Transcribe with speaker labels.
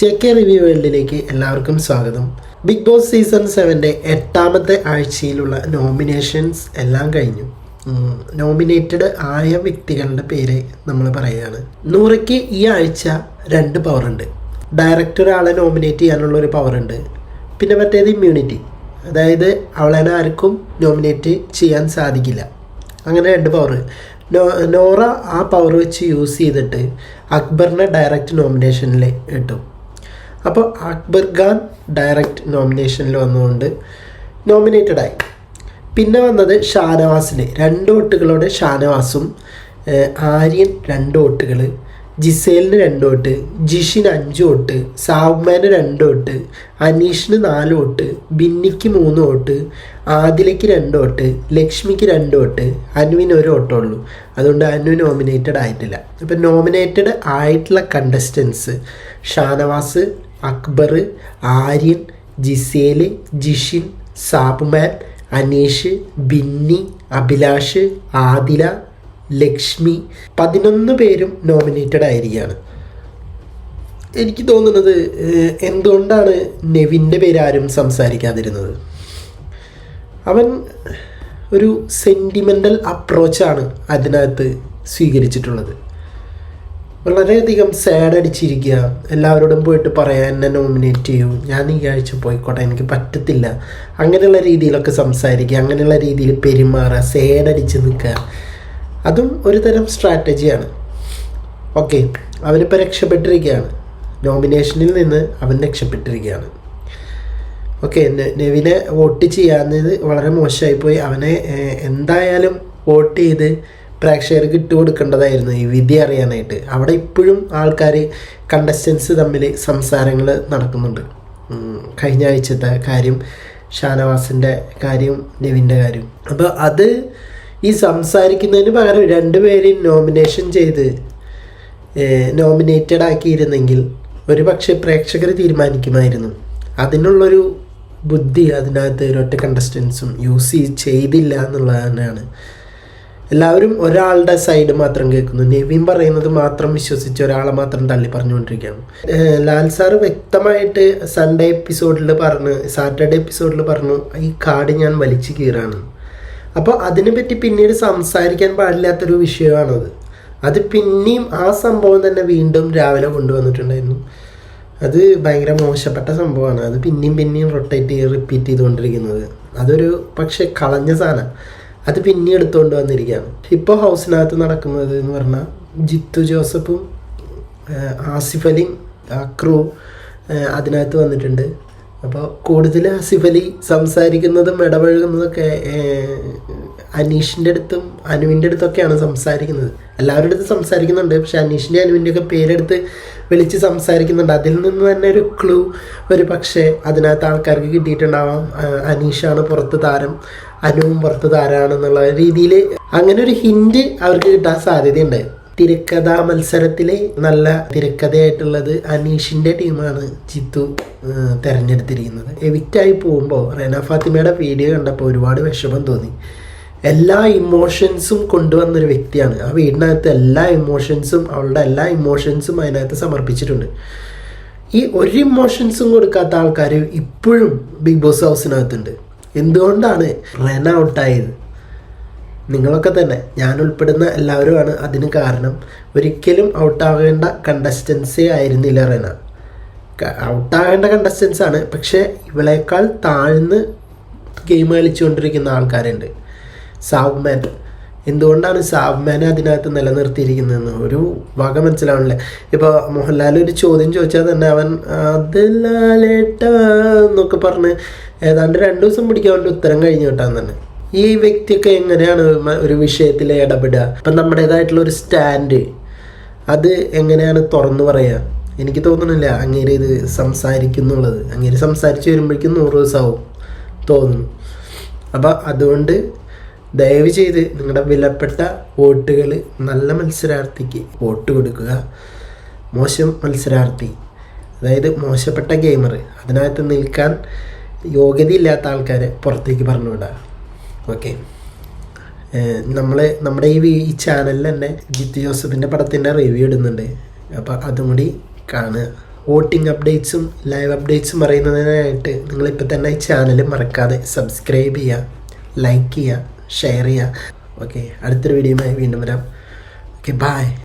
Speaker 1: Check review വേൾഡിലേക്ക് എല്ലാവർക്കും സ്വാഗതം. ബിഗ് ബോസ് സീസൺ സെവന്റെ എട്ടാമത്തെ ആഴ്ചയിലുള്ള നോമിനേഷൻസ് എല്ലാം കഴിഞ്ഞു. നോമിനേറ്റഡ് ആയ വ്യക്തികളുടെ പേര് നമ്മൾ പറയുകയാണ്. നൂറയ്ക്ക് ഈ ആഴ്ച രണ്ട് പവറുണ്ട്. ഡയറക്റ്റ് ഒരാളെ നോമിനേറ്റ് ചെയ്യാനുള്ള ഒരു പവറുണ്ട്. പിന്നെ മറ്റേത് ഇമ്മ്യൂണിറ്റി. അതായത് അവളെ ആർക്കും നോമിനേറ്റ് ചെയ്യാൻ സാധിക്കില്ല. അങ്ങനെ രണ്ട് പവർ നോറ ആ പവർ വെച്ച് യൂസ് ചെയ്തിട്ട് അക്ബറിനെ ഡയറക്റ്റ് നോമിനേഷനിൽ ഇട്ടു. അപ്പോൾ അക്ബർ ഖാൻ ഡയറക്റ്റ് നോമിനേഷനിൽ വന്നുകൊണ്ട് നോമിനേറ്റഡ് ആയി. പിന്നെ വന്നത് ഷാനവാസിന് രണ്ട് വോട്ടുകളോടെ ഷാനവാസും ആര്യൻ രണ്ട് വോട്ടുകൾ ജിസേലിന് രണ്ട് വോട്ട് ജിഷിന് അഞ്ച് വോട്ട് സാവ്മാന് രണ്ട് വോട്ട് അനീഷിന് നാല് വോട്ട് ബിന്നിക്ക് മൂന്ന് വോട്ട് ആദിലയ്ക്ക് രണ്ട് വോട്ട് ലക്ഷ്മിക്ക് രണ്ട് വോട്ട് അനുവിന് ഒരു വോട്ടേ ഉള്ളൂ. അതുകൊണ്ട് അനു നോമിനേറ്റഡ് ആയിട്ടില്ല. അപ്പം നോമിനേറ്റഡ് ആയിട്ടുള്ള കണ്ടസ്റ്റൻസ് ഷാനവാസ് അക്ബർ ആര്യൻ ജിസേൽ ജിഷിൻ സാബ്മാൻ അനീഷ് ബിന്നി അഭിലാഷ് ആദില ലക്ഷ്മി പതിനൊന്ന് പേരും നോമിനേറ്റഡ് ആയിരിക്കുകയാണ് എനിക്ക് തോന്നുന്നത് എന്തുകൊണ്ടാണ് നെവിന്റെ പേരാരും സംസാരിക്കാതിരുന്നത്? അവൻ ഒരു സെന്റിമെന്റൽ അപ്രോച്ചാണ് അതിനകത്ത് സ്വീകരിച്ചിട്ടുള്ളത്. വളരെയധികം സാഡ് അടിച്ചിരിക്കുക. എല്ലാവരോടും പോയിട്ട് പറയാൻ എന്നെ നോമിനേറ്റ് ചെയ്യൂ. ഞാൻ ഈ ആഴ്ച പോയിക്കോട്ടെ എനിക്ക് പറ്റത്തില്ല. അങ്ങനെയുള്ള രീതിയിലൊക്കെ സംസാരിക്കുക അങ്ങനെയുള്ള രീതിയിൽ പെരുമാറുക സാഡ് അടിച്ച് നിൽക്കുക. അതും ഒരു തരം സ്ട്രാറ്റജിയാണ് ഓക്കെ അവനിപ്പോൾ രക്ഷപ്പെട്ടിരിക്കുകയാണ്. നോമിനേഷനിൽ നിന്ന് അവൻ രക്ഷപ്പെട്ടിരിക്കുകയാണ്. ഓക്കെ നെവിനെ വോട്ട് ചെയ്യാഞ്ഞത് വളരെ മോശമായിപ്പോയി. അവനെ എന്തായാലും വോട്ട് ചെയ്ത് പ്രേക്ഷകർക്ക് ഇട്ട് കൊടുക്കേണ്ടതായിരുന്നു ഈ വിധി അറിയാനായിട്ട്. അവിടെ ഇപ്പോഴും ആൾക്കാർ കണ്ടസ്റ്റൻസ് തമ്മിൽ സംസാരങ്ങൾ നടക്കുന്നുണ്ട്. കഴിഞ്ഞ ആഴ്ചത്തെ കാര്യം ഷാനവാസിന്റെ കാര്യം നെവിന്റെ കാര്യം. അപ്പോൾ അത് ഈ സംസാരിക്കുന്നതിന് പകരം രണ്ടുപേരെയും നോമിനേഷൻ ചെയ്ത് നോമിനേറ്റഡ് ആക്കിയിരുന്നെങ്കിൽ ഒരു പക്ഷേ പ്രേക്ഷകർ തീരുമാനിക്കുമായിരുന്നു. അതിനുള്ളൊരു ബുദ്ധി അതിനകത്ത് ഒരൊറ്റ കണ്ടസ്റ്റൻസും യൂസ് ചെയ്തില്ല എന്നുള്ളത് തന്നെയാണ് എല്ലാവരും ഒരാളുടെ സൈഡ് മാത്രം കേൾക്കുന്നു. നെവീൻ പറയുന്നത് മാത്രം വിശ്വസിച്ച് ഒരാളെ മാത്രം തള്ളി പറഞ്ഞുകൊണ്ടിരിക്കുകയാണ്. ലാൽ സാറ് വ്യക്തമായിട്ട് സൺഡേ എപ്പിസോഡിൽ പറഞ്ഞു സാറ്റർഡേ എപ്പിസോഡിൽ പറഞ്ഞു ഈ കാട് ഞാൻ വലിച്ചു കീറാണ്. അപ്പോൾ അതിനെപ്പറ്റി പിന്നീട് സംസാരിക്കാൻ പാടില്ലാത്തൊരു വിഷയമാണത്. അത് പിന്നെയും ആ സംഭവം തന്നെ വീണ്ടും രാവിലെ കൊണ്ടുവന്നിട്ടുണ്ടായിരുന്നു. അത് ഭയങ്കര മോശപ്പെട്ട സംഭവമാണ്. അത് പിന്നെയും പിന്നെയും റൊട്ടേറ്റ് ചെയ്ത് റിപ്പീറ്റ് ചെയ്തുകൊണ്ടിരിക്കുന്നത്. അതൊരു പക്ഷേ കളഞ്ഞ സാധനം. അത് പിന്നെ എടുത്തുകൊണ്ട് വന്നിരിക്കുകയാണ് ഇപ്പോൾ ഹൗസിനകത്ത് നടക്കുന്നത് എന്ന് പറഞ്ഞാൽ ജിത്തു ജോസഫും ആസിഫ് അലിയും അക്രു അതിനകത്ത് വന്നിട്ടുണ്ട്. അപ്പോൾ കൂടുതൽ ആസിഫ് അലി സംസാരിക്കുന്നതും ഇടപഴകുന്നതൊക്കെ അനീഷിന്റെ അടുത്തും അനുവിന്റെ അടുത്തൊക്കെയാണ് സംസാരിക്കുന്നത്. എല്ലാവരുടെ അടുത്ത് സംസാരിക്കുന്നുണ്ട് പക്ഷെ അനീഷിന്റെ അനുവിന്റെ ഒക്കെ പേരെടുത്ത് വിളിച്ച് സംസാരിക്കുന്നുണ്ട്. അതിൽ നിന്ന് തന്നെ ഒരു ക്ലൂ ഒരു പക്ഷേ അതിനകത്ത് ആൾക്കാർക്ക് കിട്ടിയിട്ടുണ്ടാവാം. അനീഷാണ് പുറത്ത് താരം. അനുവും പുറത്ത് ആരാണെന്നുള്ള രീതിയിൽ അങ്ങനെ ഒരു ഹിന്റ് അവർക്ക് കിട്ടാൻ സാധ്യതയുണ്ട്. തിരക്കഥാ മത്സരത്തിലെ നല്ല തിരക്കഥയായിട്ടുള്ളത് അനീഷിന്റെ ടീമാണ് ജിത്തു ആ, തെരഞ്ഞെടുത്തിരിക്കുന്നത്. ആയി പോകുമ്പോൾ റെന ഫാത്തിമയുടെ വീഡിയോ കണ്ടപ്പോൾ ഒരുപാട് വിഷമം തോന്നി. എല്ലാ ഇമോഷൻസും കൊണ്ടുവന്നൊരു വ്യക്തിയാണ്. ആ വീടിനകത്ത് എല്ലാ ഇമോഷൻസും അവളുടെ എല്ലാ ഇമോഷൻസും അതിനകത്ത് സമർപ്പിച്ചിട്ടുണ്ട്. ഈ ഒരു ഇമോഷൻസും കൊടുക്കാത്ത ആൾക്കാർ ഇപ്പോഴും ബിഗ് ബോസ് ഹൗസിനകത്തുണ്ട് എന്തുകൊണ്ടാണ് റെന ഔട്ടായത്? നിങ്ങളൊക്കെ തന്നെ ഞാൻ ഉൾപ്പെടുന്ന എല്ലാവരുമാണ് അതിന് കാരണം. ഒരിക്കലും ഔട്ടാകേണ്ട കണ്ടസ്റ്റൻസേ ആയിരുന്നില്ല റെന. ഔട്ടാകേണ്ട കണ്ടസ്റ്റൻസ് ആണ് പക്ഷേ ഇവളേക്കാൾ താഴ്ന്ന് ഗെയിം കളിച്ചുകൊണ്ടിരിക്കുന്ന ആൾക്കാരുണ്ട്. സാബ്മാൻ എന്തുകൊണ്ടാണ് സാബ്മാനെ അതിനകത്ത് നിലനിർത്തിയിരിക്കുന്നതെന്ന്? ഒരു വക മനസ്സിലാവണില്ല. ഇപ്പോൾ മോഹൻലാൽ ഒരു ചോദ്യം ചോദിച്ചാൽ തന്നെ അവൻ അതിലാലേട്ട എന്നൊക്കെ പറഞ്ഞ് ഏതാണ്ട് രണ്ടു ദിവസം പിടിക്കാൻ വേണ്ടി ഉത്തരം കഴിഞ്ഞു കിട്ടാൻ തന്നെ. ഈ വ്യക്തിയൊക്കെ എങ്ങനെയാണ് ഒരു വിഷയത്തിൽ ഇടപെടുക? ഇപ്പം നമ്മുടേതായിട്ടുള്ള ഒരു സ്റ്റാൻഡ് അത് എങ്ങനെയാണ് തുറന്നു പറയുക? എനിക്ക് തോന്നണില്ല അങ്ങേര് ഇത് സംസാരിക്കുന്നുള്ളത്. അങ്ങേര് സംസാരിച്ച് വരുമ്പോഴേക്കും നൂറ് ദിവസമാവും തോന്നുന്നു. അപ്പോൾ അതുകൊണ്ട് ദയവ് ചെയ്ത് നിങ്ങളുടെ വിലപ്പെട്ട വോട്ടുകൾ നല്ല മത്സരാർത്ഥിക്ക് വോട്ട് കൊടുക്കുക. മോശം മത്സരാർത്ഥി. അതായത് മോശപ്പെട്ട ഗെയിമർ അതിനകത്ത് നിൽക്കാൻ യോഗ്യതയില്ലാത്ത ആൾക്കാരെ പുറത്തേക്ക് പറഞ്ഞു വിടുക ഓക്കെ നമ്മൾ നമ്മുടെ ഈ ഈ ചാനലിൽ തന്നെ ജിത്ത് ജോസഫിന്റെ പടത്തിന്റെ റിവ്യൂ ഇടുന്നുണ്ട്. അപ്പോൾ അതും കൂടി കാണുക. വോട്ടിംഗ് അപ്ഡേറ്റ്സും ലൈവ് അപ്ഡേറ്റ്സും അറിയുന്നതിനായിട്ട് നിങ്ങളിപ്പോൾ തന്നെ ഈ ചാനൽ മറക്കാതെ സബ്സ്ക്രൈബ് ചെയ്യുക ലൈക്ക് ചെയ്യുക ഷെയർ ചെയ്യുക. ഓക്കെ അടുത്തൊരു വീഡിയോയുമായി വീണ്ടും വരാം. Okay bye